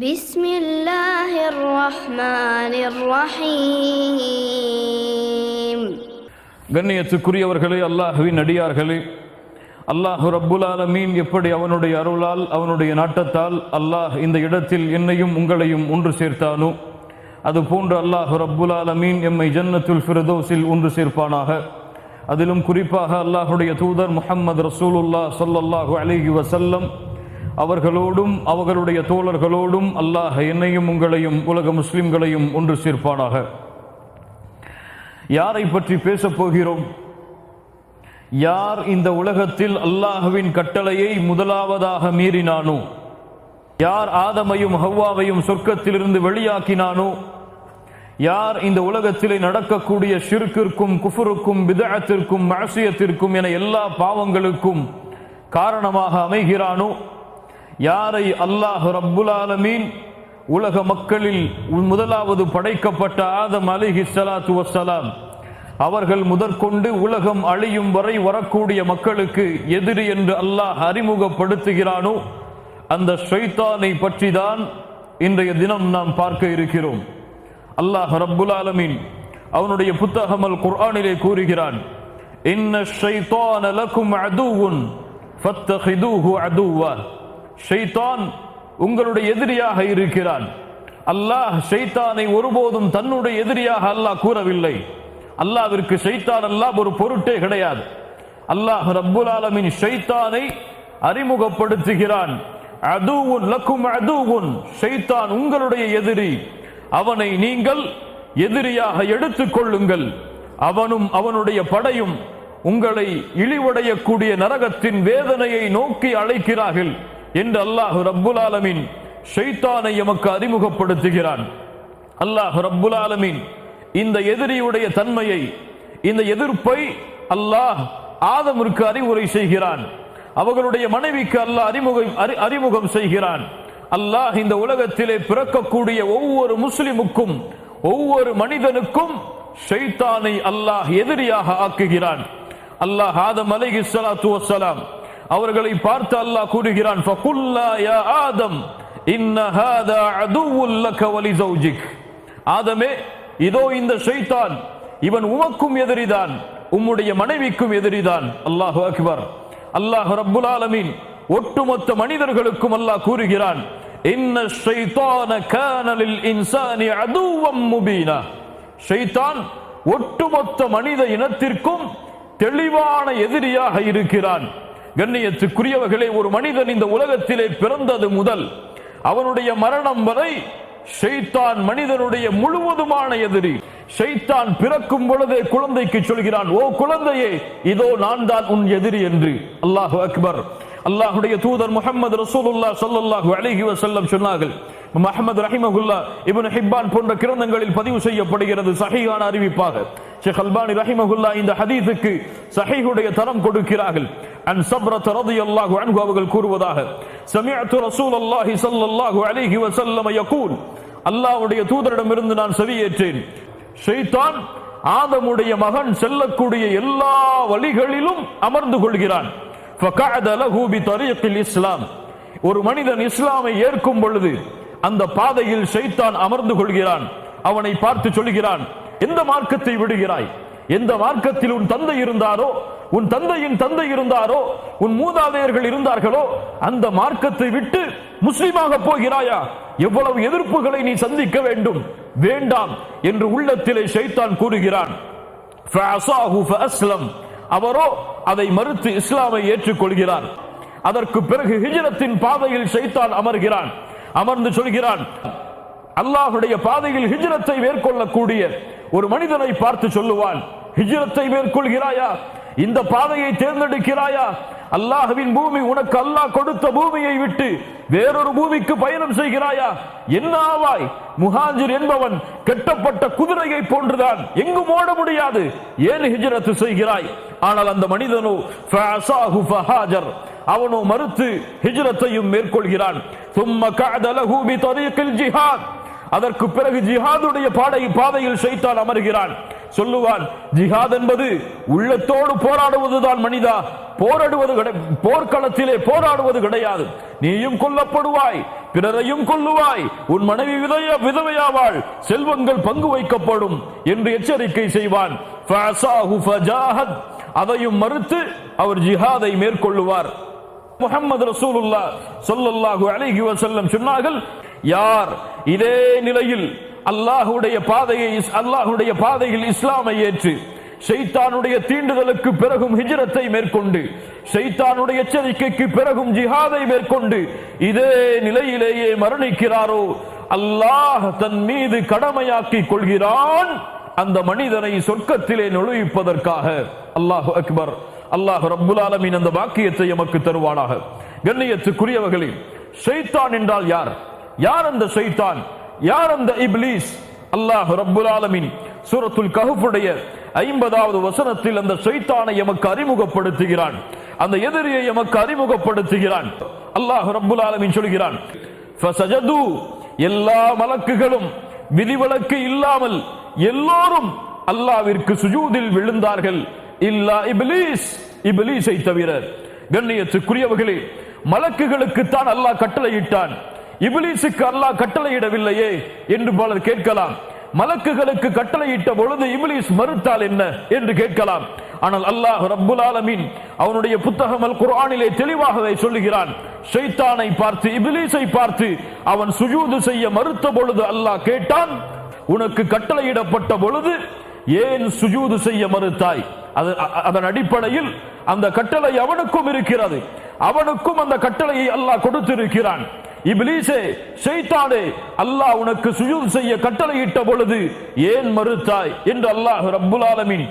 بسم الله الرحمن الرحيم கண்ணியத்துக்குரியவர்களே அல்லாஹுவின் அடியார்களே அல்லாஹ் ரப்புல் ஆலமீன் எப்படி அவனுடைய அருளால் அவனுடைய நாட்டத்தால் அல்லாஹ் இந்த இடத்தில் என்னையும் உங்களையும் ஒன்று சேர்த்தானோ அதுபோன்று அல்லாஹ் ரப்புல் ஆலமீன் எம்மை ஜன்னத்துல் ஃபிரதோஸில் ஒன்று சேர்ப்பானாக அதிலும் குறிப்பாக அல்லாஹுடைய தூதர் முஹம்மது ரசூலுல்லாஹ் ஸல்லல்லாஹு அலைஹி வஸல்லம் அவர்களோடும் அவர்களுடைய தோழர்களோடும் அல்லாஹ் என்னையும் உங்களையும் உலக முஸ்லிம்களையும் ஒன்று சேர்ப்பானாக. யாரை பற்றி பேசப் போகிறோம்? யார் இந்த உலகத்தில் அல்லாஹுவின் கட்டளையை முதலாவதாக மீறினானோ? யார் ஆதமையும் ஹவ்வாவையும் சொர்க்கத்திலிருந்து வெளியாக்கினானோ? யார் இந்த உலகத்திலே நடக்கக்கூடிய ஷிர்கிற்கும் குஃபுருக்கும் பிதஅத்திற்கும் மகசியத்திற்கும் என எல்லா பாவங்களுக்கும் காரணமாக அமைகிறானோ? யாரை அல்லாஹ் ரப்புலாலமீன் உலக மக்களில் முதலாவது படைக்கப்பட்ட ஆதம் அலிஹி சலாத்து வசலாம் அவர்கள் முதற்கொண்டு உலகம் அழியும் வரை வரக்கூடிய மக்களுக்கு எதிரி என்று அல்லாஹ் அறிமுகப்படுத்துகிறானோ அந்த ஷைத்தானை பற்றி தான் இன்றைய தினம் நாம் பார்க்க இருக்கிறோம். அல்லாஹ் ரப்புல் ஆலமீன் அவனுடைய புத்தகம் அல் குர்ஆனிலே கூறுகிறான் இன்ன ஷைத்தான லக்கும் அதுவுன் ஃபத்தஹிதூஹு அதுவா. ஷைத்தான் உங்களுடைய எதிரியாக இருக்கிறான். அல்லாஹ் ஷைத்தானை ஒருபோதும் தன்னுடைய எதிரியாக அல்லாஹ் கூறவில்லை. அல்லாவிற்கு ஷைத்தான் அல்லாஹ் ஒரு பொருட்டே கிடையாது. அல்லாஹ் ரப்புல் ஆலமின் ஷைத்தானை அறிமுகப்படுத்துகிறான். அதுவும் லக்கும் அதுவும் ஷைத்தான் உங்களுடைய எதிரி. அவனை நீங்கள் எதிரியாக எடுத்துக் கொள்ளுங்கள். அவனும் அவனுடைய படையும் உங்களை இழிவடையக்கூடிய நரகத்தின் வேதனையை நோக்கி அழைக்கிறார்கள். என்று அல்லாஹ் ரப்புல் ஆலமின் ஷைத்தானை எமக்கு அறிமுகப்படுத்துகிறான். அல்லாஹ் ரப்புல் ஆலமின் இந்த எதிரியுடைய தன்மையை இந்த எதிர்ப்பை அல்லாஹ் ஆதமிற்கு அறிவுரை செய்கிறான். அவர்களுடைய மனைவிக்கு அல்லாஹ் அறிமுகம் அறி- அறிமுகம் செய்கிறான். அல்லாஹ் இந்த உலகத்திலே பிறக்கக்கூடிய ஒவ்வொரு முஸ்லிமுக்கும் ஒவ்வொரு மனிதனுக்கும் ஷைத்தானை அல்லாஹ் எதிரியாக ஆக்குகிறான். அல்லாஹ் ஆதம் அலை இஸ்லாத்து வசலாம் அவர்களை பார்த்து அல்லாஹ் கூறுகிறான் ஃபகுல்லா யா ஆதம் இன்ன ஹாதா அதுவுல் லக வலி ஜௌஜிக் ஆதமே இதோ இந்த ஷைத்தான் இவன் உமக்கும் எதிரிதான் உம்முடைய மனைவிக்கும் எதிரிதான். அல்லாஹ் அக்பர். அல்லாஹ் ரப்புல் ஆலமீன் ஒட்டுமொத்த மனிதர்களுக்கும் அல்லாஹ் கூறுகிறான் இன்ன ஷைத்தான கானலில் இன்சானி அதுவம் முபீனா. ஷைத்தான் ஒட்டுமொத்த மனித இனத்திற்கும் தெளிவான எதிரியாக இருக்கிறான். கண்ணியத்துக்குரியவர்களே ஒரு மனிதன் இந்த உலகத்திலே பிறந்தது முதல். அவனுடைய மரணம் வரை ஷைத்தான் மனிதனுடைய முழுவதுமான எதிரி. ஷைத்தான் பிறக்கும் பொழுதே குழந்தைக்கு சொல்கிறான் ஓ குழந்தையே இதோ நான் தான் உன் எதிரி என்று. அல்லாஹு அக்பர். அல்லாஹுடைய தூதர் முகமது ரசூலுல்லா சல்லாஹு அலிஹி வசல்லம் சொன்னார்கள் மஹமது ரஹிமகுல்லா இவன் ஹிப்பான் போன்ற கிரந்தங்களில் பதிவு செய்யப்படுகிறது சஹீஹான அறிவிப்பாக. ஷேக் அல்பானி ரஹிமகுல்லா இந்த ஹதீஸுக்கு சஹீஹுடைய தரம் கொடுக்கிறார்கள் அன் சப்ரத் ரதியல்லாஹு அன்ஹு அவர்கள் கூறுவதாக சமிஅத்து ரசூலல்லாஹி ஸல்லல்லாஹு அலைஹி வஸல்லம் யகூல் அல்லாஹ்வுடைய தூதரிடமிருந்து நான் செவியேற்றேன் ஷைத்தான் ஆதமுடைய மகன் செல்லக்கூடிய எல்லா வழிகளிலும் அமர்ந்து கொள்கிறான். இஸ்லாம் ஒரு மனிதன் இஸ்லாமை ஏற்கும் பொழுது அந்த பாதையில் ஷைத்தான் அமர்ந்து கொள்கிறான். அவனை பார்த்து சொல்கிறான் எந்த மார்க்கத்தை விடுகிறாய்? எந்த மார்க்கத்தில் உன் தந்தை இருந்தாரோ உன் தந்தையின் தந்தை இருந்தாரோ உன் மூதாதையர்கள் இருந்தார்களோ அந்த மார்க்கத்தை விட்டு முஸ்லீமாக போகிறாயா? எவ்வளவு எதிர்ப்புகளை நீ சந்திக்க வேண்டும்? வேண்டாம் என்று உள்ளத்திலே ஷைத்தான் கூறுகிறான். அவரோ அதை மறுத்து இஸ்லாமை ஏற்றுக்கொள்கிறார். அதற்கு பிறகு ஹிஜரத்தின் பாதையில் ஷைத்தான் அமர்கிறான். அமர்ந்து சொல்கிறான் அல்லாஹுடைய பாதையில் ஹிஜ்ரத்தை மேற்கொள்ளக்கூடிய ஒரு மனிதனை பார்த்து சொல்லுவான் ஹிஜரத்தை மேற்கொள்கிறாயா? இந்த பாதையை தேர்ந்தெடுக்கிறாயா? அல்லாஹவின் பூமி உனக்கு அல்லாஹ் கொடுத்த பூமியை விட்டு வேறொரு பூமிக்கு பயணம் செய்கிறாயா? என்ன ஆவாய் முஹாஜிர் என்பவன் கெட்டப்பட்ட குதிரையை போன்றுதான் எங்கும் ஓட முடியாது. ஏன் ஹிஜரத்து செய்கிறாய்? ஆனால் அந்த மனிதனோ அவனோ மறுத்து ஹிஜரத்தையும் மேற்கொள்கிறான். சும்ம காதலஹு பி தரீக்கில் ஜிஹாத் அதற்கு பிறகு ஜிஹாதுடைய பாடை பாதையில் சைத்தான் அமர்கிறான். சொல்லுவான் ஜிஹாத் என்பது உள்ளத்தோடு போராடுவதுதான் மனிதா. போராடுவது போர்க்களத்திலே போராடுவது கிடையாது. நீயும் கொல்லப்படுவாய் பிறரையும் கொல்லுவாய். உன் மனைவி விதைய விதவையாவாள். செல்வங்கள் பங்கு வைக்கப்படும் என்று எச்சரிக்கை செய்வான். ஃபஜாஹத். அதையும் மறுத்து அவர் ஜிஹாதை மேற்கொள்ளுவார். முகமது ரசூலுல்லாஹ் சொல்லல்லாஹு அலைஹி வசல்லம் சொன்னார்கள் யார் இதே நிலையில் அல்லாஹுடைய பாதையை அல்லாஹுடைய பாதையில் இஸ்லாமை ஏற்று ஷைத்தானுடைய தீண்டுதலுக்கு பிறகும் ஹிஜ்ரத்தை மேற்கொண்டு ஷைத்தானுடைய எச்சரிக்கைக்கு பிறகும் ஜிஹாதை மேற்கொண்டு இதே நிலையிலேயே மரணிக்கிறாரோ? அல்லாஹ் தன் மீது கடமையாக்கிக் கொள்கிறான். அந்த மனிதனை சொர்க்கத்திலே நுழைவிப்பதற்காக. அல்லாஹ் அக்பர். அல்லாஹ் ரப்புல் ஆலமின் அந்த வாக்கியத்தை எமக்கு தருவானாக. கண்ணியத்துக்குரியவர்களே ஷைத்தான் என்றால் யார்? யார் அந்த ஷைத்தான்? யார் அந்த இப்லீஸ்? அல்லாஹ் ரப்புல் ஆலமின். சூரத்துல் கஹுஃபுடைய ஐம்பதாவது வசனத்தில் அந்த சைத்தானை எமக்கு அறிமுகப்படுத்துகிறான். அந்த எதிரியை எமக்கு அறிமுகப்படுத்துகிறான். அல்லாஹ் ரப்புல் ஆலமின் சொல்கிறான் எல்லா மலக்குகளும் விதிவிலக்கு இல்லாமல் எல்லோரும் அல்லாவிற்கு சுஜூதில் விழுந்தார்கள். இல்லா இபிலீஸ். இபிலீஸை தவிர கண்ணியத்துக்குரியவர்களே மலக்குகளுக்கு தான் அல்லாஹ் கட்டளையிட்டான். இபிலிசுக்கு அல்லாஹ் கட்டளையிடவில்லையே என்று பலர் கேட்கலாம். மலக்குகளுக்கு கட்டளையிட்ட பொழுது இபிலிஸ் மறுத்தால் என்ன என்று கேட்கலாம். ஆனால் அல்லாஹ் ரப்புல் ஆலமீன் அவனுடைய புத்தகம் அல் குர்ஆனிலே தெளிவாகவே சொல்லுகிறான். ஷைத்தானை பார்த்து இப்லீஸை பார்த்து அவன் சுஜூது செய்ய மறுத்த பொழுது அல்லாஹ் கேட்டான் உனக்கு கட்டளையிடப்பட்ட பொழுது ஏன் சுஜூது செய்ய மறுத்தாய்? அது அதன் அடிப்படையில் அந்த கட்டளை அவனுக்கும் இருக்கிறது. அவனுக்கும் அந்த கட்டளையை அல்லாஹ் கொடுத்திருக்கிறான். இபிலீசே செய்தானே அல்லாஹ் உனக்கு சுஜூத் செய்ய கட்டளையிட்ட பொழுது ஏன் மறுத்தாய் என்று அல்லாஹ் ரப்புல் ஆலமின்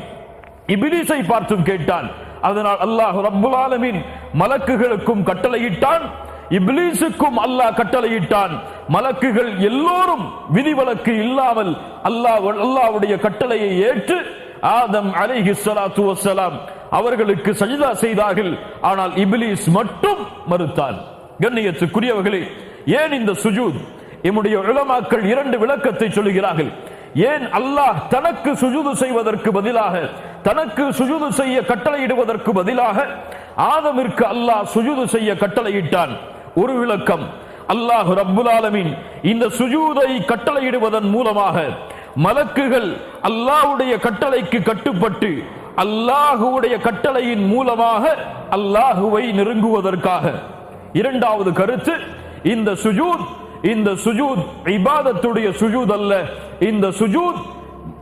இபிலீசை பார்த்தும் கேட்டான். அதனால் அல்லாஹ் ரப்புல் ஆலமின் மலக்குகளுக்கும் கட்டளையிட்டான். இப்லீஸுக்கும் அல்லாஹ் கட்டளையிட்டான். மலக்குகள் எல்லோரும் விதிவிலக்கு இல்லாமல் அல்லாஹ் அல்லாஹ்வுடைய கட்டளையை ஏற்று ஆதம் அலைஹி ஸலாத்து வஸ்ஸலாம் அவர்களுக்கு சஜிதா செய்தார்கள். ஆனால் இப்லீஸ் மட்டும் மறுத்தான். கண்ணியத்துக்குரியவர்களே ஏன் இந்த சுஜூத்? இம்முடைய உலமாக்கள் இரண்டு விளக்கத்தை சொல்கிறார்கள் ஏன் அல்லாஹ் தனக்கு சுஜூது செய்வதற்கு பதிலாக தனக்கு சுஜூது செய்ய கட்டளையிடுவதற்கு பதிலாக ஆதமிற்கு அல்லாஹ் சுஜூது செய்ய கட்டளையிட்டான்? ஒரு விளக்கம் அல்லாஹ் ரப்புல் ஆலமீன் இந்த சுஜூதை கட்டளையிடுவதன் மூலமாக மலக்குகள் அல்லாஹ்வுடைய கட்டளைக்கு கட்டுப்பட்டு அல்லாஹுவுடைய கட்டளையின் மூலமாக அல்லாஹுவை நெருங்குவதற்காக. இரண்டாவது கருத்து இந்த சுஜூத் இந்த சுஜூத் இபாதத்துடைய சுஜூத் அல்ல. இந்த சுஜூத்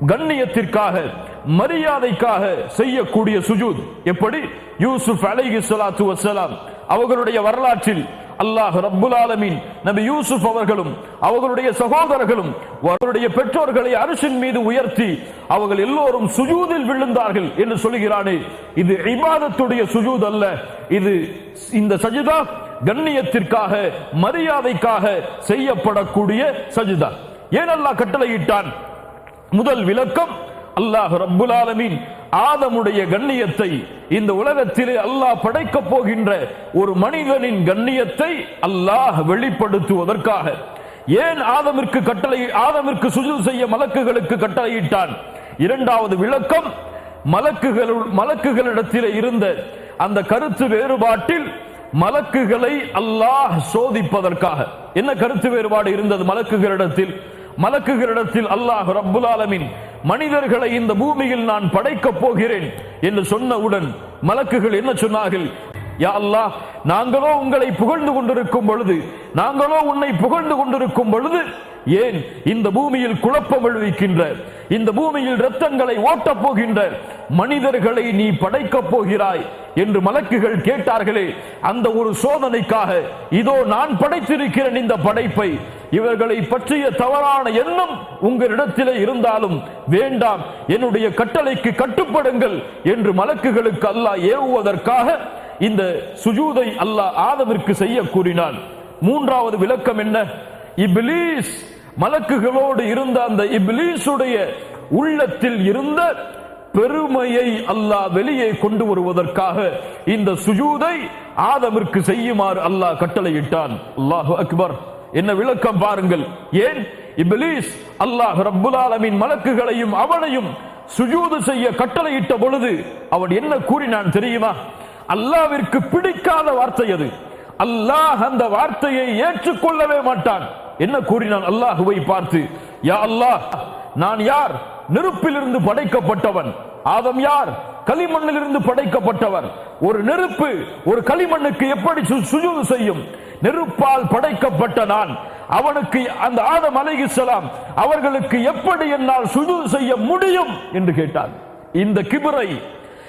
கண்ணியத்திற்காக மரியாதைக்காக செய்யக்கூடிய சுஜூத். எப்படி? யூசுப் அலைஹி சலாத்து வசலாம் அவர்களுடைய வரலாற்றில் அல்லாஹ் ரப்புல் ஆலமீன் நபி யூசுப் அவர்களும் அவர்களுடைய சகோதரர்களும் அவருடைய பெற்றோர்களை அரசின் மீது உயர்த்தி அவர்கள் எல்லோரும் சுஜூதில் விழுந்தார்கள் என்று சொல்கிறானே இது இபாதத்துடைய சுஜூத் அல்ல. இது இந்த சஜிதா கண்ணியத்திற்காக மரியாதைக்காக செய்யப்படக்கூடிய சஜிதா. ஏன் அல்லாஹ் கட்டளையிட்டான்? முதல் விளக்கம் அல்லாஹ் ரப்புல் ஆலமீன் ஆதமுடைய கண்ணியத்தை இந்த உலகத்திலே அல்லாஹ் படைக்கப் போகின்ற ஒரு மனிதனின் கண்ணியத்தை அல்லாஹ் வெளிப்படுத்துவதற்காக. ஏன் ஆதமிற்கு கட்டளை ஆதமிற்கு சுஜில் செய்ய மலக்குகளுக்கு கட்டளையிட்டான்? இரண்டாவது விளக்கம் மலக்குகள் மலக்குகளிடத்திலே இருந்த அந்த கருத்து வேறுபாட்டில் மலக்குகளை அல்லாஹ் சோதிப்பதற்காக. என்ன கருத்து வேறுபாடு இருந்தது மலக்குகளிடத்தில்? மலக்குகளிடத்தில் அல்லாஹ் ரப்புல் ஆலமின் மனிதர்களை இந்த பூமியில் நான் படைக்கப் போகிறேன் என்று சொன்னவுடன் மலக்குகள் என்ன சொன்னார்கள்? யா அல்லாஹ் நாங்களோ உங்களை புகழ்ந்து கொண்டிருக்கும் பொழுது நாங்களோ உன்னை புகழ்ந்து கொண்டிருக்கும் பொழுது ஏன் இந்த பூமியில் குழப்பம் விளைவிக்கின்ற இந்த பூமியில் ரத்தங்களை ஓட்டப் போகின்ற மனிதர்களை நீ படைக்கப் போகிறாய் என்று மலக்குகள் கேட்டார்களே அந்த ஒரு சோதனைக்காக இதோ நான் படைத்திருக்கிறேன் இந்த படைப்பை இவர்களை பற்றிய தவறான எண்ணம் உங்களிடத்திலே இருந்தாலும் வேண்டாம் என்னுடைய கட்டளைக்கு கட்டுப்படுங்கள் என்று மலக்குகளுக்கு அல்லாஹ் ஏவுவதற்காக இந்த சுஜூதை அல்லாஹ் ஆதவிற்கு செய்ய கூறினான். மூன்றாவது விளக்கம் என்ன? இப்லீஸ் மலக்குகளோடு இருந்த அந்த இப்லீசுடைய உள்ளத்தில் இருந்த பெருமையை அல்லாஹ் வெளியே கொண்டு வருவதற்காக இந்த சுஜூதை ஆதமிற்கு செய்யுமாறு அல்லாஹ் கட்டளையிட்டான். அல்லாஹு அக்பர். என்ன விளக்கம் பாருங்கள். ஏன்? இப்லீஸ் அல்லாஹ் ரப்புல் மலக்குகளையும் அவனையும் சுஜூது செய்ய கட்டளையிட்ட பொழுது அவன் என்ன கூறினான் தெரியுமா? அல்லாவிற்கு பிடிக்காத வார்த்தை அது. அல்லாஹ் அந்த வார்த்தையை ஏற்றுக்கொள்ளவே மாட்டான். என்ன கூறினான் அல்லாஹுவை பார்த்து யா அல்லாஹ் நான் யார்? நெருப்பிலிருந்து படைக்கப்பட்டவன். ஆதம் யார்? களிமண்ணிலிருந்து படைக்கப்பட்டவர். ஒரு நெருப்பு ஒரு களிமண்ணுக்கு எப்படி சு- சுஜூது செய்யும்? நெருப்பால் படைக்கப்பட்ட நான். அவனுக்கு அந்த ஆதம் அலைஹிஸ்ஸலாம் அவர்களுக்கு எப்படி என்னால் சுஜூது செய்ய முடியும்? என்று கேட்டான். இந்த கிபிரை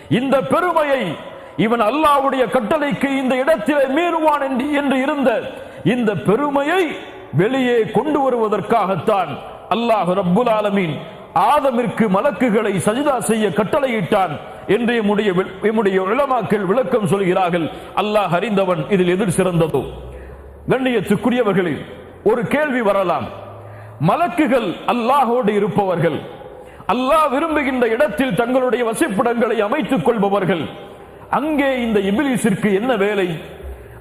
இந்த பெருமையை இவன் அல்லாஹ்வுடைய கட்டளைக்கு இந்த இடத்திலே மீறுவான் என்று இருந்த இந்த பெருமையை வெளியே கொண்டு வருவதற்காகத்தான் அல்லாஹ் ரப்புல் ஆலமீன் ஆதமிற்கு மலக்குகளை சஜிதா செய்ய கட்டளையிட்டான் என்று எம்முடைய எம்முடைய இளமாக்கள் விளக்கம் சொல்கிறார்கள். அல்லாஹ் அறிந்தவன் இதில் எதிர் சிறந்ததோ? கண்ணியத்துக்குரியவர்களில் ஒரு கேள்வி வரலாம். மலக்குகள் அல்லாஹோடு இருப்பவர்கள் அல்லாஹ் விரும்புகின்ற இடத்தில் தங்களுடைய வசிப்பிடங்களை அமைத்துக் கொள்பவர்கள் அங்கே இந்த இபிலிசிற்கு என்ன வேலை?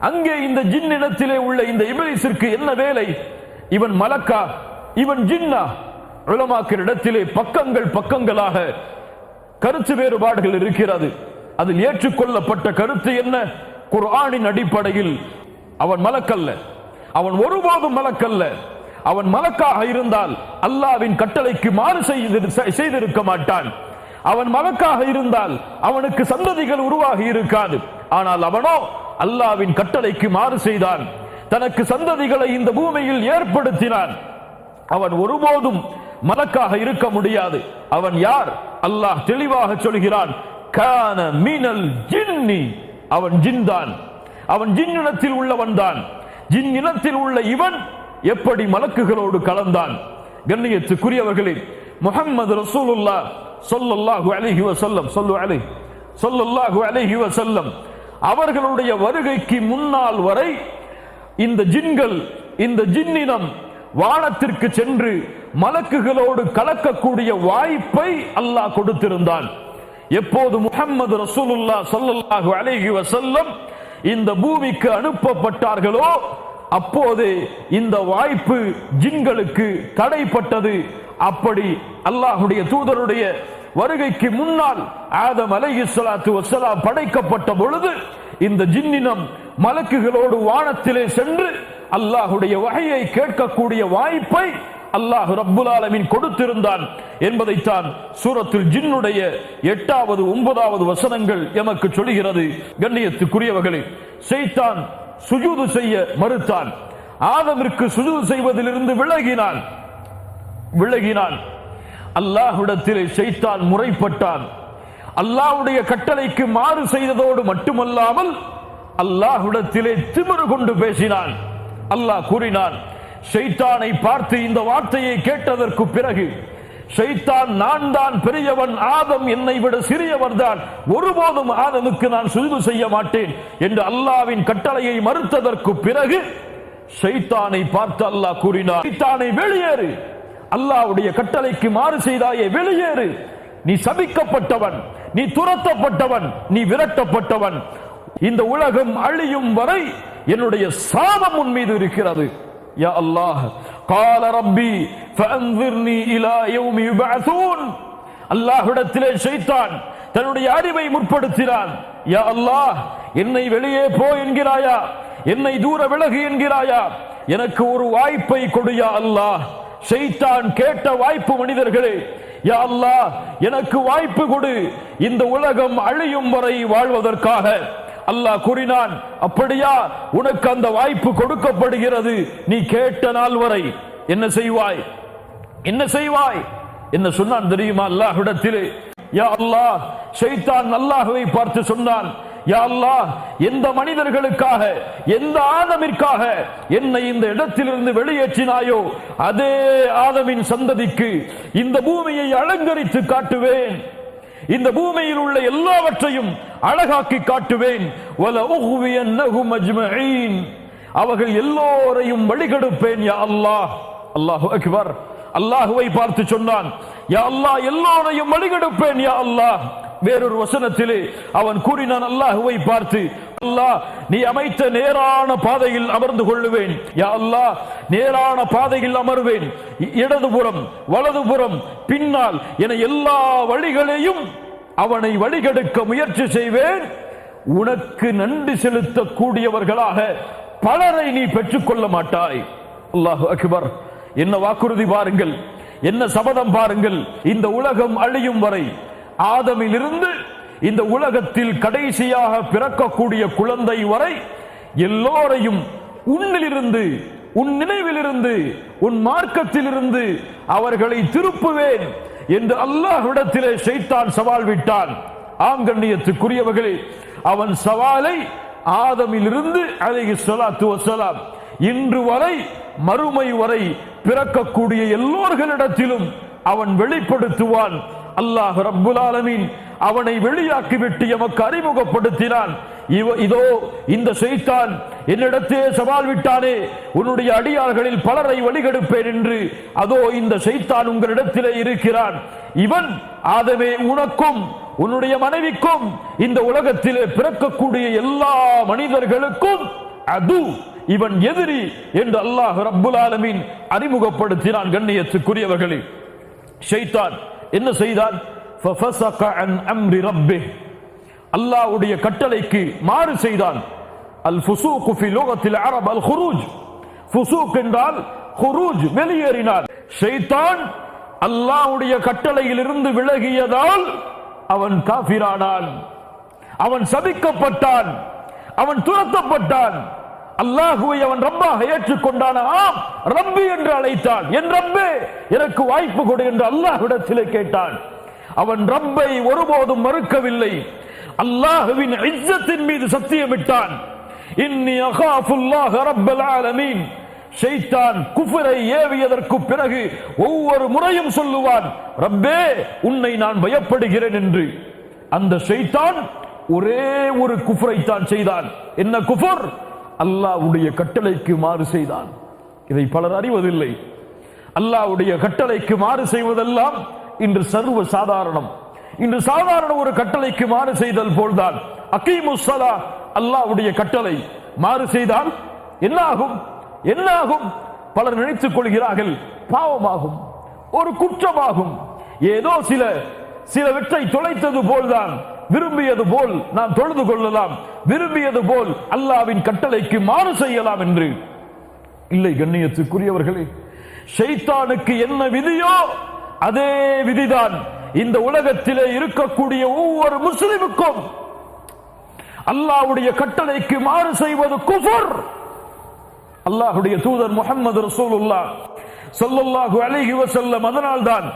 அங்கே இந்த ஜின் இனத்திலே உள்ள இந்த இபிலிசிற்கு என்ன வேலை? இவன் மலக்கா இவன் ஜின்னா. உலமாக்கிற இடத்திலே பக்கங்கள் பக்கங்களாக கருத்து வேறுபாடுகள் இருக்கிறது. அதில் ஏற்றுக்கொள்ளப்பட்ட கருத்து என்ன? குர்ஆனின் அடிப்படையில் அவன் மலக்கல்ல. அவன் ஒருபோதும் மலக்கல்ல. அவன் மலக்காக இருந்தால் அல்லாவின் கட்டளைக்கு மாறு செய்திருக்க மாட்டான். அவன் மலக்காக இருந்தால் அவனுக்கு சந்ததிகள் உருவாகி இருக்காது. ஆனால் அவனோ அல்லாவின் கட்டளைக்கு மாறு செய்தான். தனக்கு சந்ததிகளை இந்த பூமியில் ஏற்படுத்தினான். அவன் ஒருபோதும் மலக்காக இருக்க முடியாது. அவன் யார்? அல்லாஹ் தெளிவாக சொல்கிறான் கான மீனல் ஜின்னி. அவன் ஜின்தான். அவன் ஜின் இனத்தில் உள்ளவன் தான். ஜின் இனத்தில் உள்ள இவன் எப்படி மலக்குகளோடு கலந்தான்? கண்ணியத்துக்குரியவர்களே முஹம்மது ரசூலுல்லா ஸல்லல்லாஹு அலைஹி வசல்லம் சொல்லு அலைஹி ஸல்லல்லாஹு அலைஹி வசல்லம் அவர்களுடைய வருகைக்கு முன்னால் வரை இந்த ஜின்கள் இந்த ஜின்னினம் வானத்திற்கு சென்று மலக்குகளோடு கலக்கக்கூடிய வாய்ப்பை அல்லாஹ் கொடுத்திருந்தான். எப்போது முகம்மது ரசூலுல்லா சொல்லல்லாஹு அலைஹி வசல்லம் இந்த பூமிக்கு அனுப்பப்பட்டார்களோ அப்போது இந்த வாய்ப்பு ஜின்களுக்கு தடைப்பட்டது. அப்படி அல்லாஹுடைய தூதருடைய வருகைக்கு முன்னால் ஆதம் அலைஹி சலாத்து வசலாம் படைக்கப்பட்ட பொழுது இந்த ஜின்னினம் மலக்குகளோடு வானத்திலே சென்று அல்லாஹுடைய வகையை கேட்கக்கூடிய வாய்ப்பை அல்லாஹ் ரப்புல் ஆலமின் கொடுத்திருந்தான் என்பதைத்தான் சூரத்தில் ஜின்னுடைய எட்டாவது ஒன்பதாவது வசனங்கள் எமக்கு சொல்கிறது கண்ணியத்துக்குரியவர்களே செய்தான் சுஜூது செய்ய மறுத்தான். ஆதமிற்கு சுஜூது செய்வதிலிருந்து விலகினான். விலகினான். அல்லாஹ்விடத்திலே செய்தான் முறைப்பட்டான். அல்லாஹுடைய கட்டளைக்கு மாறு செய்ததோடு மட்டுமல்லாமல் அல்லாஹுடத்திலே திமிரு கொண்டு பேசினான். அல்லாஹ் கூறினான் ஷைத்தானை பார்த்து இந்த வார்த்தையை கேட்டதற்கு பிறகு ஷைத்தான் நான் தான் பெரியவன் ஆதம் என்னை விட சிறியவர் தான். ஒருபோதும் ஆதமுக்கு நான் சுஜூது செய்ய மாட்டேன் என்று அல்லாவின் கட்டளையை மறுத்ததற்கு பிறகு ஷைத்தானை பார்த்து அல்லாஹ் கூறினார் ஷைத்தானை வெளியேறு. அல்லாஹ்வுடைய கட்டளைக்கு மாறு செய்தாயே வெளியேறு நீ சபிக்கப்பட்டவன் நீ துரத்தப்பட்டவன் நீ விரட்டப்பட்டவன் இந்த உலகம் அழியும் வரை என்னுடைய சாபம் உன் மீது இருக்கிறது யா அல்லாஹ் قال ربي فانظرني الى يوم يبعثون அல்லாஹ்விடத்திலே ஷைத்தான் தன்னுடைய அறிவை முற்படுத்தினான் யா அல்லாஹ் என்னை வெளியே போ என்கிறாயா என்னை தூர விலகு என்கிறாயா எனக்கு ஒரு வாய்ப்பை கொடுயா அல்லாஹ் செய்தான் கேட்ட வாய்ப்பு மனிதர்களே யா அல்லாஹ் எனக்கு வாய்ப்பு கொடு. இந்த உலகம் அழியும் வரை வாழ்வதற்காக. அல்லாஹ் கூறினான் அப்படியா உனக்கு அந்த வாய்ப்பு கொடுக்கப்படுகிறது. நீ கேட்ட நாள் வரை என்ன செய்வாய்? என்ன செய்வாய்? என்ன சொன்னான் தெரியுமா அல்லாஹ்விடத்திலே. யா அல்லாஹ் ஷைத்தான் அல்லாஹ்வை பார்த்து சொன்னான் யா அல்லாஹ் எந்த மனிதர்களுக்காக எந்த ஆதமிற்காக என்னை இந்த இடத்திலிருந்து வெளியேற்றினாயோ அதே ஆதமின் சந்ததிக்கு இந்த பூமியை அலங்கரித்து காட்டுவேன். இந்த பூமியில் உள்ள எல்லாவற்றையும் அழகாக்கி காட்டுவேன். வல அவர்கள் எல்லோரையும் வழிகெடுப்பேன் யா அல்லாஹ். அல்லாஹு அக்பர். அல்லாஹுவை பார்த்து சொன்னான் யா அல்லாஹ் எல்லோரையும் வழிகெடுப்பேன் யா அல்லாஹ். வேறொரு வசனத்திலே அவன் கூறினான் அல்லாஹுவை பார்த்து அல்லாஹ் நீ அமைத்த நேரான பாதையில் அமர்ந்து கொள்ளுவேன். யா அல்லாஹ் நேரான பாதையில் அமர்வேன். இடதுபுறம் வலதுபுறம் பின்னால் என எல்லா வழிகளையும் அவனை வழிகெடுக்க முயற்சி செய்வேன். உனக்கு நன்றி செலுத்தக்கூடியவர்களாக பலரை நீ பெற்றுக்கொள்ள மாட்டாய். அல்லாஹு அக்பர். என்ன வாக்குறுதி பாருங்கள். என்ன சபதம் பாருங்கள். இந்த உலகம் அழியும் வரை ஆதமிலிருந்து இந்த உலகத்தில் கடைசியாக பிறக்கக்கூடிய குழந்தை வரை எல்லோரையும் உன்னிலிருந்து உன் நினைவிலிருந்து உன் மார்க்கத்திலிருந்து அவர்களை திருப்புவேன் என்று அல்லாஹ்விடத்திலே செய்தான் சவால் விட்டான். ஆங்கண்ணியத்துக்குரியவர்களே அவன் சவாலை ஆதமிலிருந்து அழகி சொலாத்து வசலாம் இன்று வரை மறுமை வரை பிறக்கக்கூடிய எல்லோர்களிடத்திலும் அவன் வெளிப்படுத்துவான். அல்லாஹ் ரப்புல் ஆலமீன் அவனை வெளியாக்கிவிட்டு எமக்கு அறிமுகப்படுத்தினான். இவ இதோ இந்த செய்தான் என்னிடத்தே சவால் விட்டானே. உன்னுடைய அடியார்களில் பலரை வழிகெடுப்பேன் என்று. அதோ இந்த செய்தான் உங்களிடத்திலே இருக்கிறான். இவன் ஆதமே உனக்கும் உன்னுடைய மனைவிக்கும் இந்த உலகத்திலே பிறக்கக்கூடிய எல்லா மனிதர்களுக்கும் அது இவன் எதிரி என்று அல்லாஹ் ரப்புல் ஆலமீன் அறிமுகப்படுத்தினான் கண்ணியத்துக்குரியவர்களே. ஷைத்தான் என்ன செய்தான்? அல்லாவுடைய கட்டளைக்கு மாறு செய்தான். அல் ஃபுசூக் ஃபி லோகத்தில் அரப் அல் ஹுரூஜ் ஃபுசூக் என்றால் ஹுரூஜ் வெளியேறினார் ஷைத்தான் அல்லாஹ்வுடைய கட்டளையிலிருந்து விலகியதால் அவன் காஃபிரானான். அவன் சபிக்கப்பட்டான். அவன் துரத்தப்பட்டான். அல்லாஹுவை அவன் ரப்பாக ஏற்றுக்கொண்டான ஆம் ரப்பி என்று அழைத்தான். என் ரப்பே எனக்கு வாய்ப்பு கொடு என்று அல்லாஹ்விடத்திலே கேட்டான். அவன் ரப்பை ஒருபோதும் மறுக்கவில்லை. அல்லாஹுவின் இஜ்ஜத்தின் மீது சத்தியமிட்டான். இன்னி அகாஃபுல்லாஹ் ரப்பல் ஆலமீன். ஷைத்தான் குஃபரை ஏவியதற்கு பிறகு ஒவ்வொரு முறையும் சொல்லுவான் ரப்பே உன்னை நான் பயப்படுகிறேன் என்று. அந்த ஷைத்தான் ஒரே ஒரு குஃபரை தான் செய்தான். என்ன குஃபர்? அல்லாவுடைய கட்டளைக்கு மாறு செய்தான். இதை பலர் அறிவதில்லை. அல்லாஹ்வுடைய கட்டளைக்கு மாறு செய்வதெல்லாம் இன்று சர்வ சாதாரணம் இன்று சாதாரண ஒரு கட்டளைக்கு மாறு செய்தல் போல்தான். அகீமுஸ்ஸலா அல்லாஹ்வுடைய கட்டளை மாறு செய்தால் என்னாகும்? என்னாகும்? பலர் நினைத்துக் கொள்கிறார்கள் பாவமாகும் ஒரு குற்றமாகும். ஏதோ சில சில வெற்றை தொலைத்தது போல்தான். விரும்பியது போல் நாம் தொழுது கொள்ளலாம். விரும்பியது போல் அல்லாவின் கட்டளைக்கு மாறு செய்யலாம் என்று. இல்லை கண்ணியத்துக்குரியவர்களே ஷைத்தானுக்கு என்ன விதியோ அதே விதிதான். இந்த உலகத்திலே இருக்கக்கூடிய ஒவ்வொரு முஸ்லிமுக்கும் அல்லாஹ்வுடைய கட்டளைக்கு மாறு செய்வது குஃபர். அல்லாஹ்வுடைய தூதர் முகமது ரசூலுல்லா சொல்லல்லாஹு அலைஹி வசல்லம் அதனால்தான்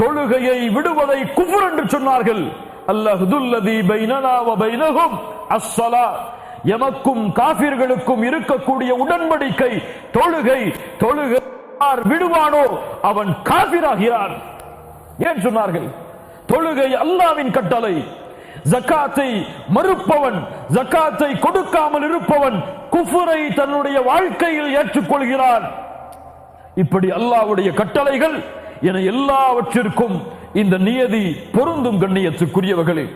தொழுகையை விடுவதை குஃபர் என்று சொன்னார்கள். அல்லாஹுதுல்லதி பைனனா வ பைனஹும் அஸ்ஸலா. எமக்கும் காபிர்களுக்கும் இருக்கக்கூடிய உடன்படிக்கை தொழுகை தொழுகை விடுவானோ அவன் காபிராகிறான் ஏன் சொன்னார்கள்? தொழுகை அல்லாவின் கட்டளை. ஜக்காத்தை மறுப்பவன் ஜக்காத்தை கொடுக்காமல் இருப்பவன் குஃபுரை தன்னுடைய வாழ்க்கையில் ஏற்றுக்கொள்கிறான். இப்படி அல்லாவுடைய கட்டளைகள் என எல்லாவற்றிற்கும் இந்த நியதி பொருந்தும் கண்ணியத்துக்குரியவர்களே.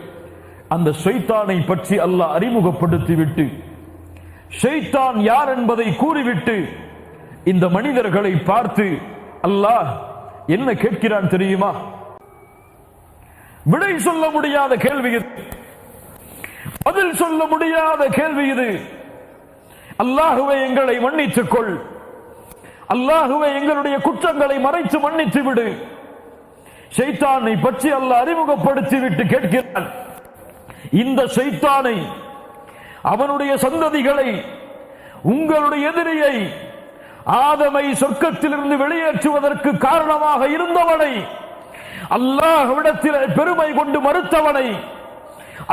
அந்த ஷைத்தானை பற்றி அல்லாஹ் அறிமுகப்படுத்திவிட்டு ஷைத்தான் யார் என்பதை கூறிவிட்டு இந்த மனிதர்களை பார்த்து அல்லாஹ் என்ன கேட்கிறான் தெரியுமா? விடை சொல்ல முடியாத கேள்வி இது. பதில் சொல்ல முடியாத கேள்வி இது. அல்லாஹுவை எங்களை மன்னித்துக் கொள் அல்லாஹுவை எங்களுடைய குற்றங்களை மறைத்து மன்னித்து விடு சைத்தானை பற்றி அல்லாஹ் அறிமுகப்படுத்தி விட்டு கேட்கிறான். இந்த சைத்தானை அவனுடைய சந்ததிகளை உங்களுடைய எதிரியை ஆதமை சொர்க்கத்திலிருந்து வெளியேற்றுவதற்கு காரணமாக இருந்தவனை அல்லாஹ்விடத்தில் பெருமை கொண்டு மறுத்தவனை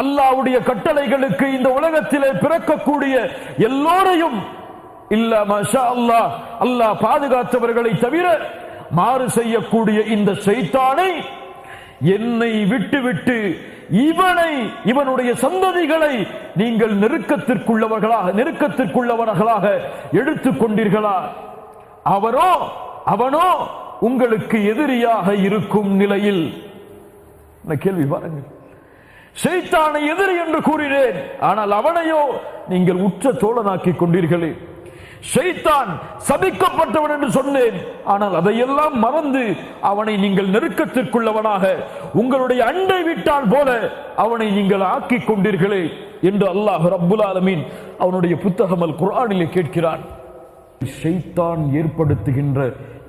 அல்லாஹ்வுடைய கட்டளைகளுக்கு இந்த உலகத்திலே பிறக்கக்கூடிய எல்லோரையும் இல்ல மஷா அல்லாஹ் அல்லாஹ் பாதுகாத்தவர்களை தவிர மாறு செய்யக்கூடிய இந்த செய்தானை என்னை விட்டுவிட்டு இவனை இவனுடைய சந்ததிகளை நீங்கள் நெருக்கத்திற்குள்ளவர்களாக நெருக்கத்திற்குள்ளவர்களாக எடுத்துக் கொண்டீர்களா? அவரோ அவனோ உங்களுக்கு எதிரியாக இருக்கும் நிலையில். கேள்வி பாருங்கள். செய்தானை எதிரி என்று கூறினேன் ஆனால் அவனையோ நீங்கள் உற்ற தோழனாக்கிக் கொண்டீர்களே. ஷைத்தான் சபிக்கப்பட்டவன் என்று சொன்னேன். ஆனால் அதையெல்லாம் மறந்து அவனை நீங்கள் நெருக்கத்திற்குள்ளவனாக உங்களுடைய அண்டை விட்டால் போல அவனை நீங்கள் ஆக்கிக் கொண்டீர்களே என்று அல்லாஹ் ரப்புல் ஆலமீன் அவனுடைய புத்தகம் அல் குரானிலே கேட்கிறான். ஷைத்தான் ஏற்படுத்துகின்ற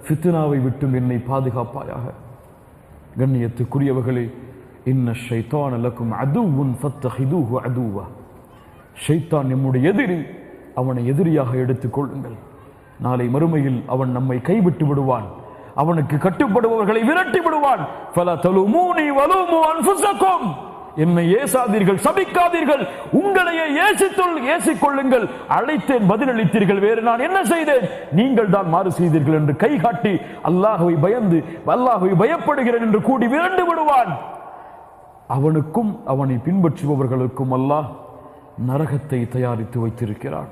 ஃபித்னாவை விட்டும் என்னை பாதுகாப்பாயாக. கண்ணியத்துக்குரியவர்களே இன்ன ஷைத்தான் அலக்கும் அதுவும் ஃபத்தஹிதுஹு அதுவா. ஷைத்தான் நம்முடைய எதிரி. அவனை எதிரியாக எடுத்துக் கொள்ளுங்கள். நாளை மறுமையில் அவன் நம்மை கைவிட்டு விடுவான். அவனுக்கு கட்டுப்படுபவர்களை விரட்டி விடுவான். ஃபல தலுமூனி வலுமு அன்ஃபுஸக்கும். என்னை ஏசாதீர்கள் சபிக்காதீர்கள். உங்களையே ஏசித்துள் ஏசிக்கொள்ளுங்கள். அழைத்தேன் பதிலளித்தீர்கள். வேறு நான் என்ன செய்தேன்? நீங்கள் தான் மாறு செய்தீர்கள் என்று கை காட்டி அல்லாஹுவை பயந்து அல்லாஹுவை பயப்படுகிறேன் என்று கூடி விரண்டு விடுவான். அவனுக்கும் அவனை பின்பற்றுபவர்களுக்கும் அல்லாஹ் நரகத்தை தயாரித்து வைத்திருக்கிறான்.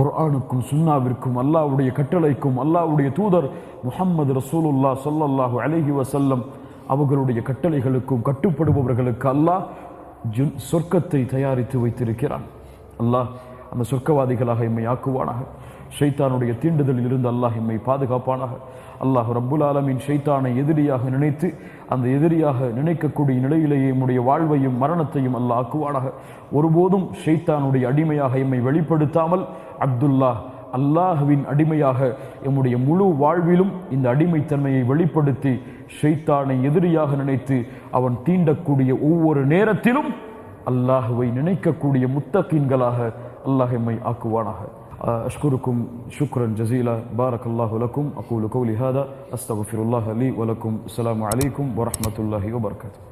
குர்ஆனுக்கும் சுன்னாவிற்கும் அல்லாஹ்வுடைய கட்டளைக்கும் அல்லாஹ்வுடைய தூதர் முஹம்மது ரசூலுல்லாஹ் சொல்லல்லாஹு அலஹி வசல்லம் அவர்களுடைய கட்டளைகளுக்கும் கட்டுப்படுபவர்களுக்கு அல்லாஹ் ஜுன் சொர்க்கத்தை தயாரித்து வைத்திருக்கிறான். அல்லாஹ் அந்த சொர்க்கவாதிகளாக எம்மை ஆக்குவானாக. ஷைத்தானுடைய தீண்டுதலில் இருந்து அல்லாஹ் எம்மை பாதுகாப்பானாக. அல்லாஹ் ரப்புல் ஆலமின் ஷைத்தானை எதிரியாக நினைத்து அந்த எதிரியாக நினைக்கக்கூடிய நிலையிலேயே நம்முடைய வாழ்வையும் மரணத்தையும் அல்லாஹ் ஆக்குவானாக. ஒருபோதும் ஷைத்தானுடைய அடிமையாக எம்மை வெளிப்படுத்தாமல் அப்துல்லா அல்லாஹுவின் அடிமையாக எம்முடைய முழு வாழ்விலும் இந்த அடிமைத்தன்மையை வெளிப்படுத்தி ஷைத்தானை எதிரியாக நினைத்து அவன் தீண்டக்கூடிய ஒவ்வொரு நேரத்திலும் அல்லாஹுவை நினைக்கக்கூடிய முத்தகீன்களாக அல்லாஹ் எம்மை ஆக்குவானாக أشكركم شكرا جزيلا بارك الله لكم أقول قولي هذا أستغفر الله لي ولكم السلام عليكم ورحمة الله وبركاته